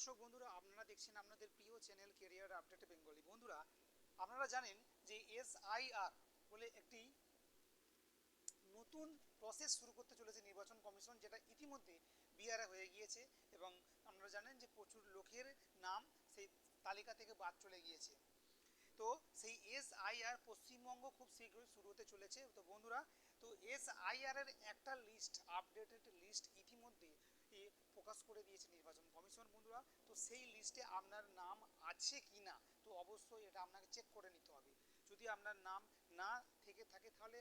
দর্শক, বন্ধুরা, আপনারা দেখছেন আপনাদের প্রিয় চ্যানেল কেরিয়ার আপডেট বেঙ্গলি বন্ধুরা, আপনারা জানেন যে এসআইআর বলে একটি নতুন প্রসেস শুরু করতে চলেছে নির্বাচন কমিশন, যেটা ইতিমধ্যে বিহারে হয়ে গিয়েছে এবং আপনারা জানেন যে প্রচুর লোকের নাম সেই তালিকা থেকে বাদ চলে গিয়েছে। তো সেই এসআইআর পশ্চিমবঙ্গ খুব শীঘ্রই শুরু হতে চলেছে। তো বন্ধুরা, তো এসআইআর এর একটা লিস্ট আপডেটেড লিস্ট ইতিমধ্যে প্রকাশ করে দিয়েছে নির্বাচন কমিশন বন্ধুরা, তো সেই লিস্টে আপনার নাম আছে কি না, তো অবশ্যই এটা আপনাকে চেক করে নিতে হবে। যদি আপনার নাম না থেকে থাকে তাহলে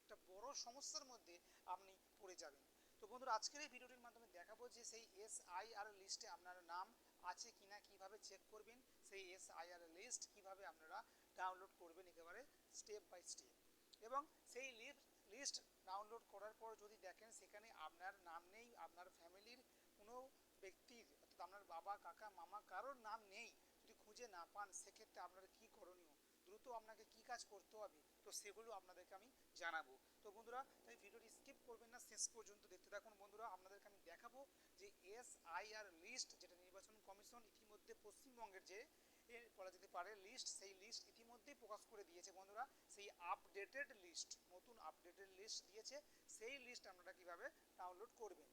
একটা বড় সমস্যার মধ্যে আপনি পড়ে যাবেন। তো বন্ধুরা, আজকের এই ভিডিওটির মাধ্যমে দেখাবো যে সেই এসআইআর লিস্টে আপনার নাম আছে কিনা কীভাবে চেক করবেন, সেই এসআইআর লিস্ট কীভাবে আপনারা ডাউনলোড করবেন একেবারে স্টেপ বাই স্টেপ এবং সেই লিস্ট ডাউনলোড করার পর যদি দেখেন সেখানে আপনার নাম নেই, আপনার ফ্যামিলির কোনো ব্যক্তির অর্থাৎ আপনার বাবা, কাকা, মামা কারোর নাম নেই, যদি খুঁজে না পান, সেক্ষেত্রে আপনার কী করণীয়? দ্রুত আপনাকে কি কাজ করতে হবে? তো সেগুলো আপনাদেরকে আমি জানাব। তো বন্ধুরা, তাই ভিডিওটি স্কিপ করবেন না, শেষ পর্যন্ত দেখতে থাকুন। বন্ধুরা, আপনাদেরকে আমি দেখাবো যে এস আই আর লিস্ট, যেটা নির্বাচন কমিশন ইতিমধ্যে পশ্চিমবঙ্গের যে বলা যেতে পারে লিস্ট সেই লিস্ট ইতিমধ্যেই প্রকাশ করে দিয়েছে বন্ধুরা। সেই আপডেটেড লিস্ট নতুন আপডেটেড লিস্ট দিয়েছে। সেই লিস্ট আপনারা কীভাবে ডাউনলোড করবেন?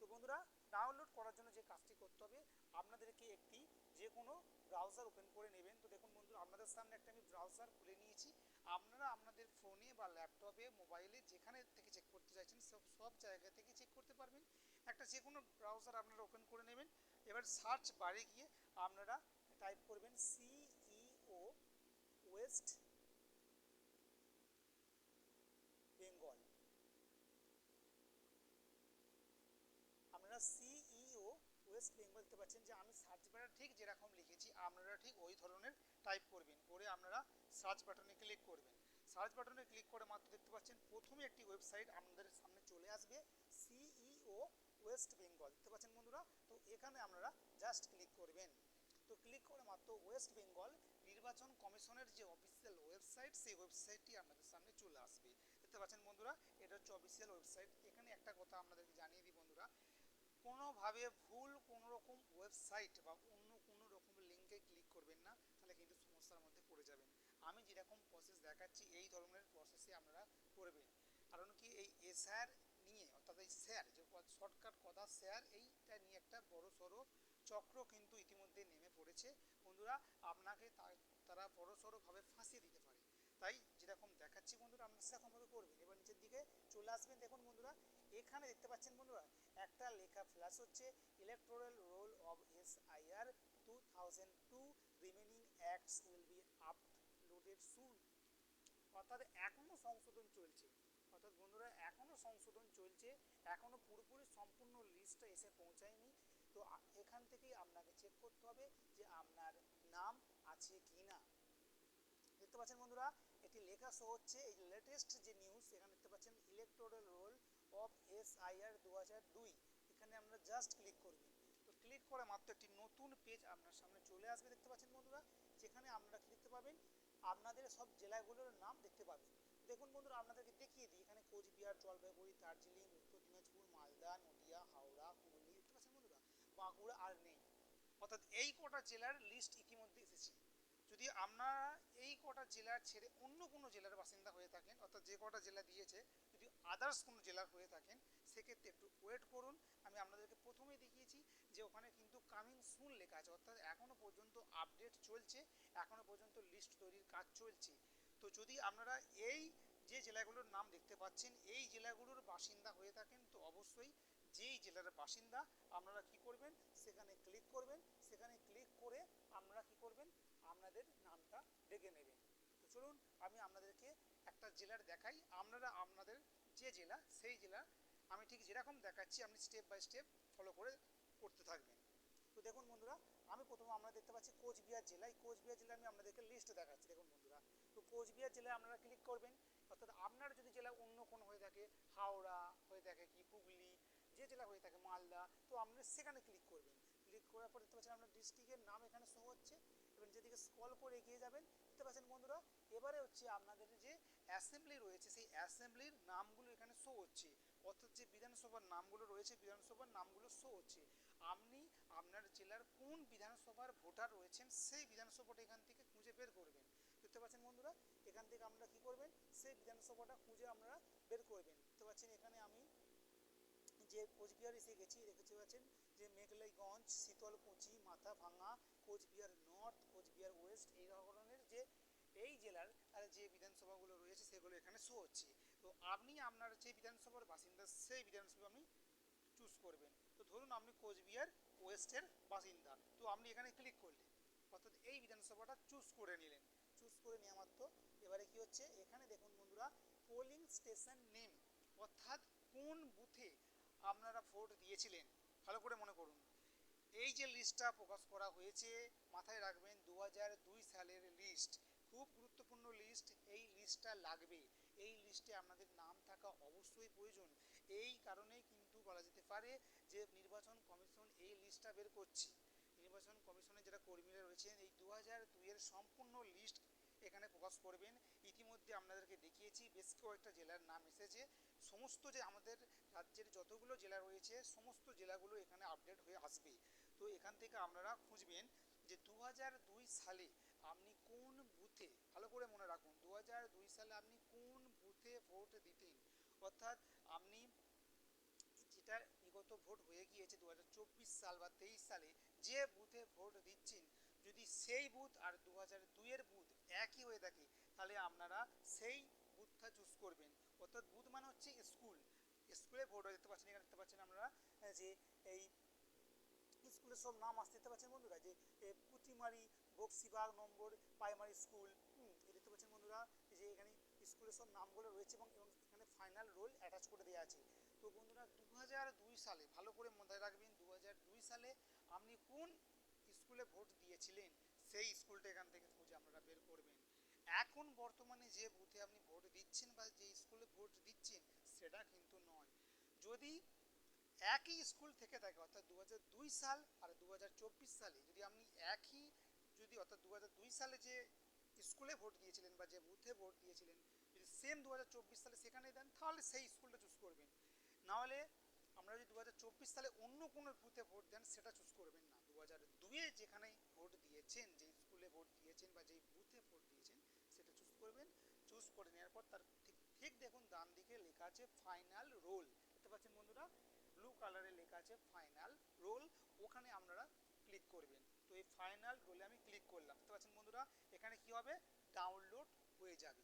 তো বন্ধুরা ডাউনলোড করার জন্য যে কাজটি করতে হবে, আপনাদেরকে একটি যে কোনো ব্রাউজার ওপেন করে নেবেন। তো দেখুন বন্ধুরা, আপনাদের সামনে একটা আমি ব্রাউজার খুলে নিয়েছি। আপনারা আপনাদের ফোনে বা ল্যাপটপে মোবাইলে যেখানে থেকে চেক করতে চাইছেন, সব সব জায়গা থেকে চেক করতে পারবেন। একটা যে কোনো ব্রাউজার আপনারা ওপেন করে নেবেন। এবার সার্চ বারে গিয়ে আপনারা টাইপ করবেন সিইও ওয়েস্ট বেঙ্গল আপনারা সিইও ওয়েস্ট বেঙ্গল দেখতে পাচ্ছেন যে আমি সার্চ বাটন ঠিক যেরকম লিখেছি, আপনারা ঠিক ওই ধরনের টাইপ করবেন। করে আপনারা সার্চ বাটনে ক্লিক করবেন। সার্চ বাটনে ক্লিক করে মাত্র দেখতে পাচ্ছেন প্রথমে একটি ওয়েবসাইট আপনাদের সামনে চলে আসবে সিইও ওয়েস্ট বেঙ্গল দেখতে পাচ্ছেন বন্ধুরা, তো এখানে আপনারা জাস্ট ক্লিক করবেন। তো ক্লিক করে মাত্র ওয়েস্ট বেঙ্গল নির্বাচন কমিশনের যে অফিসিয়াল ওয়েবসাইট সেই ওয়েবসাইটটি আপনাদের সামনে চলে আসবে। দেখতে পাচ্ছেন বন্ধুরা, এটা হচ্ছে অফিসিয়াল ওয়েবসাইট এখানে একটা কথা আপনাদেরকে জানিয়ে দিই বন্ধুরা, কোনোভাবে ভুল কোনো রকম ওয়েবসাইট বা অন্য কোনো রকম লিঙ্কে ক্লিক করবেন না, তাহলে কিন্তু সমস্যার মধ্যে পড়ে যাবেন। আমি যেরকম প্রসেস দেখাচ্ছি, এই ধরনের প্রসেসে আপনারা করবেন। কারণ কি, এই এসআর নিয়ে, অর্থাৎ এই শেয়ার যে শর্টকাট কথা শেয়ার এইটা নিয়ে একটা বড় সড়ো চক্র কিন্তু ইতিমধ্যে নেমে পড়েছে। বন্ধুরা, আপনাকে তারা বড় সড়োভাবে ফাঁসিয়ে দিতে পারে। তাই যেরকম দেখাচ্ছি বন্ধুরা, আপনারা সেরকমভাবে করবেন। এবার নিচের দিকে চলে আসবেন। দেখুন বন্ধুরা, এখানে দেখতে পাচ্ছেন বন্ধুরা, একটা লেখা ফ্ল্যাশ হচ্ছে electoral roll of S I R two thousand two remaining acts will be uploaded soon অর্থাৎ এখনও সংশোধন চলছে। অর্থাৎ বন্ধুরা এখনও সংশোধন চলছে। এখনও পুরোপুরি সম্পূর্ণ লিস্টটা এসে পৌঁছায়নি। তো এখান থেকেই আপনাকে চেক করতে হবে যে আপনার নাম আছে কি না দেখতে পাচ্ছেন বন্ধুরা, এটি লেখা শো হচ্ছে, এই লেটেস্ট যে নিউজ এখানে দেখতে পাচ্ছেন electoral roll of S I R দু হাজার দুই। এখানে আমরা জাস্ট ক্লিক করবেন তো ক্লিক করে মাত্র একটি নতুন পেজ আপনার সামনে চলে আসবে, দেখতে পাচ্ছেন বন্ধুরা। যেখানে আপনারা কি দেখতে পাবেন? আপনাদের সব জেলাগুলোর নাম দেখতে পাবেন। দেখুন বন্ধুরা, আপনাদেরকে দেখিয়ে দিই। এখানে কোচবিহার, জলপাইগুড়ি, দার্জিলিং, উত্তর দিনাজপুর, মালদা নদিয়া হাওড়া হুগলি দেখতে পাচ্ছেন বন্ধুরা বাঁকুড়া আর নেই। অর্থাৎ এই কটা জেলার লিস্ট ইতিমধ্যে এসেছে। যদি আপনারা এই কটা জেলার ছেড়ে অন্য কোনো জেলার বাসিন্দা হয়ে থাকেন, অর্থাৎ যে কটা জেলা দিয়েছে, যদি আদার্স কোনো জেলার হয়ে থাকেন, সেক্ষেত্রে একটু ওয়েট করুন। আমি আপনাদেরকে প্রথমেই দেখিয়েছি যে ওখানে কিন্তু কামিং সুন লেখা আছে, অর্থাৎ এখনও পর্যন্ত আপডেট চলছে এখনও পর্যন্ত লিস্ট তৈরির কাজ চলছে। তো যদি আপনারা এই যে জেলাগুলোর নাম দেখতে পাচ্ছেন, এই জেলাগুলোর বাসিন্দা হয়ে থাকেন, তো অবশ্যই যেই জেলার বাসিন্দা, আপনারা কি করবেন? সেখানে ক্লিক করবেন। সেখানে ক্লিক করে আপনারা কি করবেন? আপনাদের নামটা ডেকে নেবেন। তো চলুন, আমি আপনাদেরকে একটা জেলার দেখাই। আপনারা আপনাদের যে জেলা, সেই জেলা, আমি ঠিক যেরকম দেখাচ্ছি, আপনি স্টেপ বাই স্টেপ ফলো করে করতে থাকবেন। তো দেখুন বন্ধুরা, আমি প্রথমে আমরা দেখতে পাচ্ছি কোচবিহার জেলায় কোচবিহার জেলায় আমি আপনাদেরকে লিস্ট দেখাচ্ছি। দেখুন বন্ধুরা, তো কোচবিহার জেলায় আপনারা ক্লিক করবেন। অর্থাৎ আপনার যদি জেলা অন্য কোনো হয়ে থাকে হাওড়া হয়ে থাকে কি হুগলি যে জেলা হয়ে থাকে মালদা, তো আপনি সেখানে ক্লিক করবেন। ক্লিক করার পর দেখতে পাচ্ছেন আপনার ডিস্ট্রিক্টের নাম এখানে শো হচ্ছে, এবং যেদিকে স্ক্রল করে এগিয়ে যাবেন, দেখতে পাচ্ছেন বন্ধুরা, এবারে হচ্ছে আপনাদের যে অ্যাসেম্বলি রয়েছে, সেই অ্যাসেম্বলির নামগুলো এখানে শো হচ্ছে। অর্থাৎ যে বিধানসভার নামগুলো রয়েছে, বিধানসভার নামগুলো শো হচ্ছে। আপনি আপনার জেলার কোন বিধানসভার ভোটার রয়েছেন, সেই বিধানসভাটা এখান থেকে খুঁজে বের করবেন। দেখতে পাচ্ছেন বন্ধুরা, এখান থেকে আপনারা কি করবেন, সেই বিধানসভাটা খুঁজে আপনারা বের করবেন। দেখতে পাচ্ছেন এখানে আমি যে কোচবিহার এসে গেছি দেখতে পাচ্ছেন যে মেঘলাইগঞ্জ, শীতলকুচি মাথা ভাঙা কোচবিহার নর্থ, কোচবিহার ওয়েস্ট, এই ধরনের যে, এই জেলার যে বিধানসভাগুলো রয়েছে, সেগুলো এখানে শো হচ্ছে। তো আপনি, আপনার যে বিধানসভার বাসিন্দা, সেই বিধানসভা আপনি চুজ করবেন। তো ধরুন আপনি কোচবিহার ওয়েস্টের বাসিন্দা, তো আপনি এখানে ক্লিক করলেন। অর্থাৎ এই বিধানসভাটা চুজ করে নিলেন। চুজ করে নেওয়া মাত্র। এবারে কি হচ্ছে? এখানে দেখুন বন্ধুরা পোলিং স্টেশন নেম অর্থাৎ কোন বুথে আপনারা ভোট দিয়েছিলেন, ভালো করে মনে করুন। এই যে লিস্টটা প্রকাশ করা হয়েছে, মাথায় রাখবেন দু দুই সালের লিস্ট খুব গুরুত্বপূর্ণ লিস্ট এই লিস্টটা লাগবে। এই লিস্টে আপনাদের নাম থাকা অবশ্যই প্রয়োজন। এই কারণেই কিন্তু বলা যেতে পারে যে নির্বাচন কমিশন এই লিস্টটা বের করছে। নির্বাচন কমিশনের যারা কর্মীরা রয়েছেন, এই দু হাজার দুইয়ের সম্পূর্ণ লিস্ট এখানে প্রকাশ করবেন। ইতিমধ্যে আপনাদেরকে দেখিয়েছি, বেশ কয়েকটা জেলার নাম এসেছে। সমস্ত যে আমাদের রাজ্যের যতগুলো জেলা রয়েছে, সমস্ত জেলাগুলো এখানে আপডেট হয়ে আসবে। তো এখান থেকে আপনারা খুঁজবেন যে দু সালে আপনি কোন বুথে, ভালো করে মনে রাখুন দু সালে আপনি কোন বুথে ভোট দিতেন? অর্থাৎ আপনি যেটা বিগত ভোট হয়ে গিয়েছে দু হাজার চব্বিশ সাল বা তেইশ সালে, যে বুথে ভোট দিচ্ছেন, যদি সেই বুথ আর দু হাজার দুইয়ের বুথ একই হয়ে থাকে। তাহলে আপনারা সেই বুথটা চুজ করবেন। অর্থাৎ বুথ মানে হচ্ছে স্কুল স্কুলে ভোট দেখতে পাচ্ছেন এখানে দেখতে পাচ্ছেন আপনারা যে এই স্কুলের সব নাম আসতে দেখতে পাচ্ছেন বন্ধুরা যে এ, Putimari Baksibag number primary school এই দেখতে পাচ্ছেন বন্ধুরা যে এখানে স্কুলের সব নামগুলো রয়েছে এবং এবং এখানে ফাইনাল রোল অ্যাটাচ করে দেওয়া আছে। তো বন্ধুরা দু সালে ভালো করে মনে রাখবেন দু সালে আপনি কোন স্কুলে ভোট দিয়েছিলেন? সেই স্কুলটা এখান থেকে খুঁজে আপনারা বের করবেন। এখন বর্তমানে যে বুথে আপনি ভোট দিচ্ছেন বা যে স্কুলে ভোট দিচ্ছেন, সেটা কিন্তু নয়। যদি একই স্কুল থেকে থাকে, অর্থাৎ দু সাল আর দু হাজার চব্বিশ সালে, যদি আপনি একই, যদি অর্থাৎ দু সালে যে স্কুলে ভোট দিয়েছিলেন বা যে বুথে ভোট দিয়েছিলেন, যদি সেম দুহাজার চব্বিশ সালে সেখানে দেন, তাহলে সেই স্কুলটা চুজ করবেন। নাহলে আমরা যদি দু হাজার চব্বিশ সালে অন্য কোনো বুথে ভোট দেন, সেটা চুজ করবেন না। হাজার দুয়ে যেখানে ভোট দিয়েছেন যে স্কুলে ভোট দিয়েছেন বা যেই বুথে ভোট দিয়েছেন, সেটা চুজ করবেন। চুজ করে নেওয়ার পর তার ঠিক ঠিক দেখুন ডান দিকে লেখা আছে ফাইনাল রোল দেখতে পাচ্ছেন বন্ধুরা ব্লু কালারে লেখা আছে ফাইনাল রোল ওখানে আপনারা ক্লিক করবেন। তো এই ফাইনাল রোলে আমি ক্লিক করলাম। দেখতে পাচ্ছেন বন্ধুরা, এখানে কি হবে? ডাউনলোড হয়ে যাবে।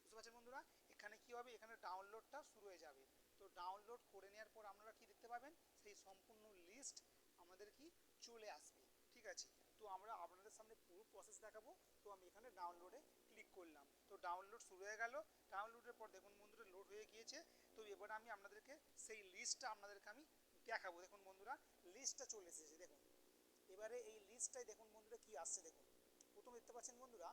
বুঝতে পারছেন বন্ধুরা, এখানে কি হবে? এখানে ডাউনলোডটা শুরু হয়ে যাবে। তো ডাউনলোড করে নেওয়ার পর আপনারা কি দেখতে পাবেন? সেই সম্পূর্ণ লিস্ট আমাদের কি চলে আসবে, ঠিক আছে? তো আমরা আপনাদের সামনে পুরো প্রসেস দেখাবো। তো আমি এখানে ডাউনলোডে ক্লিক করলাম। তো ডাউনলোড শুরু হয়ে গেল। ডাউনলোডের পর দেখুন বন্ধুরা লোড হয়ে গিয়েছে। তো এবার আমি আপনাদেরকে সেই লিস্টটা আপনাদেরকে আমি দেখাবো। দেখুন বন্ধুরা লিস্টটা চলে এসেছে, দেখুন। এবারে এই লিস্টটাই দেখুন বন্ধুরা কি আসছে, দেখুন। প্রথম দেখতে পাচ্ছেন বন্ধুরা,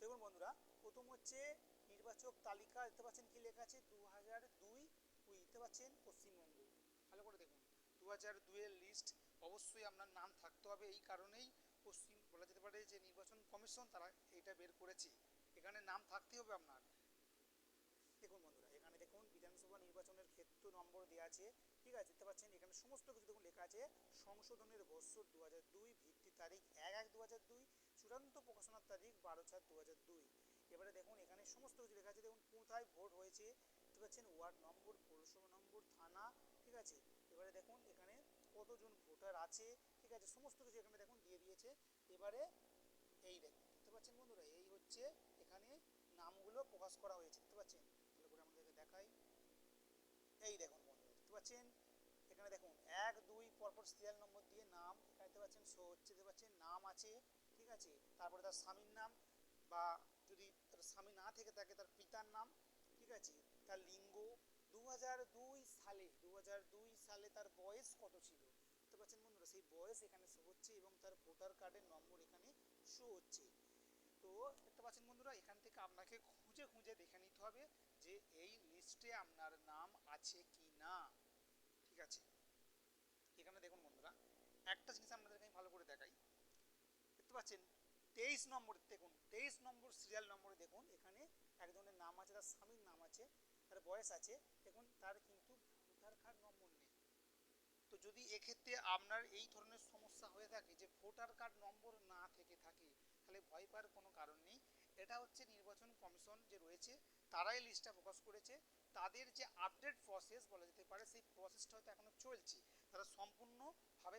দেখুন বন্ধুরা, প্রথম হচ্ছে নির্বাচক তালিকা, দেখতে পাচ্ছেন কি লেখা আছে? দু হাজার দুই দেখতে পাচ্ছেন পশ্চিমবঙ্গ। ভালো করে দেখুন। দু হাজার দুইয়ের লিস্ট অবশ্যই আপনার নাম থাকতে হবে। এই কারণেই পশ্চিম, বলা যেতে পারে যে নির্বাচন কমিশন তারা এটা বের করেছে। এখানে নাম থাকতে হবে আপনার। দেখুন বন্ধুরা, এখানে দেখুন বিধানসভা নির্বাচনের ক্ষেত্র নম্বর দেওয়া আছে। ঠিক আছে, দেখতে পাচ্ছেন এখানে সমস্ত কিছু দেখুন লেখা আছে। সংশোধনের বৎসর দু হাজার দুই, ভিত্তি তারিখ এক এক দু হাজার দুই, চূড়ান্ত প্রকাশনার তারিখ বারো চার দু হাজার দুই। এবারে দেখুন এখানে সমস্ত কিছু লেখা আছে। দেখুন কোথায় ভোট হয়েছে দেখতে পাচ্ছেন ওয়ার্ড নম্বর, পৌরসভা নম্বর, থানা, ঠিক আছে? এবারে দেখুন, এখানে কতজন ভোটার আছে, ঠিক আছে? সমস্ত কিছু এখানে দেখুন দিয়ে দিয়েছে। এবারে এই দেখুন দেখতে পাচ্ছেন বন্ধুরা? এই হচ্ছে এখানে নামগুলো প্রকাশ করা হয়েছে দেখতে পাচ্ছেন ভালো করে আমাদেরকে দেখাই। এই দেখুন বন্ধুরা দেখতে পাচ্ছেন এখানে দেখুন, এক, দুই, পরপর সিরিয়াল নম্বর দিয়ে নাম এখানে দেখতে পাচ্ছেন শো হচ্ছে, দেখতে পাচ্ছেন? নাম আছে, ঠিক আছে? তারপরে তার স্বামীর নাম বা যদি তার স্বামী না থেকে থাকে, তার পিতার নাম, ঠিক আছে? তার লিঙ্গ দু সালে দু সালে তার বয়স কত ছিল? দেখতে পাচ্ছেন বন্ধুরা? সেই বয়স এখানে শো হচ্ছে এবং তার ভোটার কার্ডের নম্বর এখানে শো হচ্ছে। তো দেখতে পাচ্ছেন বন্ধুরা, এখান থেকে আপনাকে খুঁজে খুঁজে দেখে নিতে হবে যে এই লিস্টে আপনার নাম আছে কি না। ঠিক আছে? এখানে দেখুন বন্ধুরা, একটা জিনিস আপনাদেরকে আমি ভালো করে দেখাই। দেখতে পাচ্ছেন, তেইশ নম্বর দেখুন, তেইশ নম্বর সিরিয়াল নম্বরে দেখুন, এখানে একজনের নাম আছে, তার স্বামীর নাম আছে তার বয়স আছে, দেখুন, তার কিন্তু ভোটার কার্ড নম্বর নেই। তো যদি এক্ষেত্রে আপনার এই ধরনের সমস্যা হয়ে থাকে যে ভোটার কার্ড নম্বর না থেকে থাকে, তাহলে ভয় পাওয়ার কোনো কারণ নেই। এটা হচ্ছে নির্বাচন কমিশন যে রয়েছে, তারাই লিস্টটা প্রকাশ করেছে। তাদের যে আপডেট প্রসেস বলা যেতে পারে, সেই প্রসেসটা হয়তো এখনও চলছে। তারা সম্পূর্ণভাবে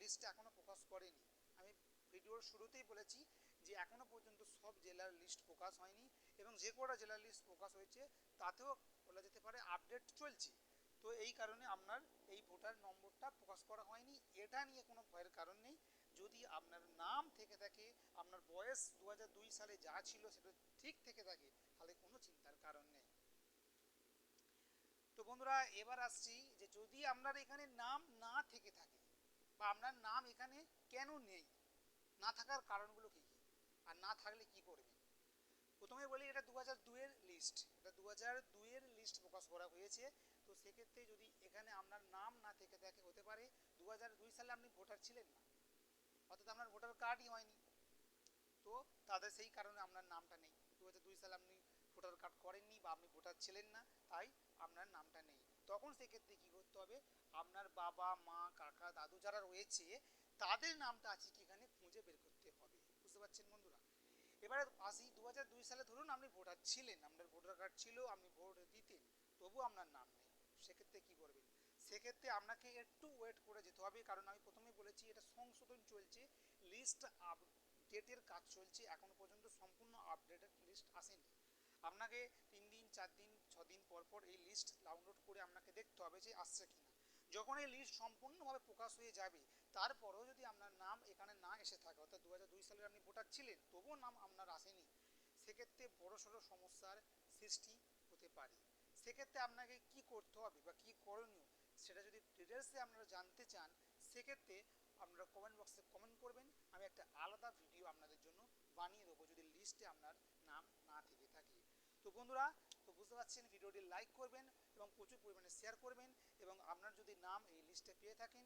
লিস্টটা এখনও প্রকাশ করেনি। আমি ভিডিওর শুরুতেই বলেছি যে এখনও পর্যন্ত সব জেলার লিস্ট প্রকাশ হয়নি এবং যে কটা জেলার লিস্ট প্রকাশ হয়েছে, তাতেও বলা যেতে পারে আপডেট চলছে। তো এই কারণে আপনার এই ভোটার নম্বরটা প্রকাশ করা হয়নি। এটা নিয়ে কোনো ভয়ের কারণ নেই। যদি আপনার নাম থেকে থাকে, আপনার বয়স দুহাজার দুই সালে যা ছিল সেটা ঠিক থেকে থাকে, তাহলে কোনো চিন্তার কারণ নেই। তো বন্ধুরা, এবার আসছি যে যদি আপনার এখানে নাম না থেকে থাকে বা আপনার নাম এখানে কেন নেই, না থাকার কারণগুলো কী কী? আর না থাকলে কি করবেন প্রথমে বলি এটা দু হাজার দুয়ের লিস্ট এটা দু হাজার দুয়ের লিস্ট প্রকাশ করা হয়েছে। তো সেক্ষেত্রে যদি এখানে আপনার নাম না থেকে থাকে, হতে পারে দু হাজার দুই সালে আপনি ভোটার ছিলেন না। অর্থাৎ আপনার ভোটার কার্ডই হয়নি। তো তাদের সেই কারণে আপনার নামটা নেই। দু হাজার দুই সালে আপনি ভোটার কার্ড করেননি বা আপনি ভোটার ছিলেন না, তাই আপনার নামটা নেই। তখন সেক্ষেত্রে কী করতে হবে? আপনার বাবা, মা, কাকা, দাদু যারা রয়েছে, তাদের নামটা আছে কি এখানে খুঁজে বের করতে বুঝতে পারছেন বন্ধুরা? এবারে দু সালে ধরুন আপনি ভোটার ছিলেন, আপনার ভোটার কার্ড ছিল, আপনি ভোট দিতেন তবু আপনার নাম নেই। সেক্ষেত্রে কি করবেন? সেক্ষেত্রে আপনাকে একটু ওয়েট করে যেতে হবে, কারণ আমি প্রথমে বলেছি, এটা সংশোধন চলছে লিস্ট আপডেটের কাজ চলছে, এখনও পর্যন্ত সম্পূর্ণ আপডেটেড লিস্ট আসেনি। আপনাকে তিন দিন, চার দিন ছ দিন পর পর এই লিস্ট ডাউনলোড করে আপনাকে দেখতে হবে যে আসছে কিনা। যখন এই লিস্ট সম্পূর্ণভাবে প্রকাশ হয়ে যাবে, তারপরেও যদি আপনার নাম এখানে না এসে থাকে, অর্থাৎ দু হাজার দুই সালের আপনি ভোটার ছিলেন, তবুও নাম আপনার আসেনি, সেক্ষেত্রে বড় সড়ো সমস্যার সৃষ্টি হতে পারে। সেক্ষেত্রে আপনাকে কি করতে হবে বা কি করণীয়, সেটা যদি ডিটেলসে আপনারা জানতে চান, সেক্ষেত্রে আপনারা কমেন্ট বক্সে কমেন্ট করবেন, আমি একটা আলাদা ভিডিও আপনাদের জন্য বানিয়ে দেবো যদি লিস্টে আপনার নাম না থেকে থাকে। তো বন্ধুরা বুঝতে পারছেন, ভিডিওটি লাইক করবেন এবং প্রচুর পরিমাণে শেয়ার করবেন এবং আপনার যদি নাম এই লিস্টে পেয়ে থাকেন,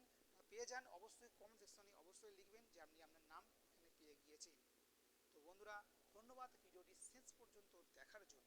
পেয়ে যান, অবশ্যই কমেন্ট সেকশনে অবশ্যই লিখবেন যে আপনি আপনার নাম এখানে পেয়ে গিয়েছেন। তো বন্ধুরা, ধন্যবাদ, ভিডিওটি শেষ পর্যন্ত দেখার জন্য।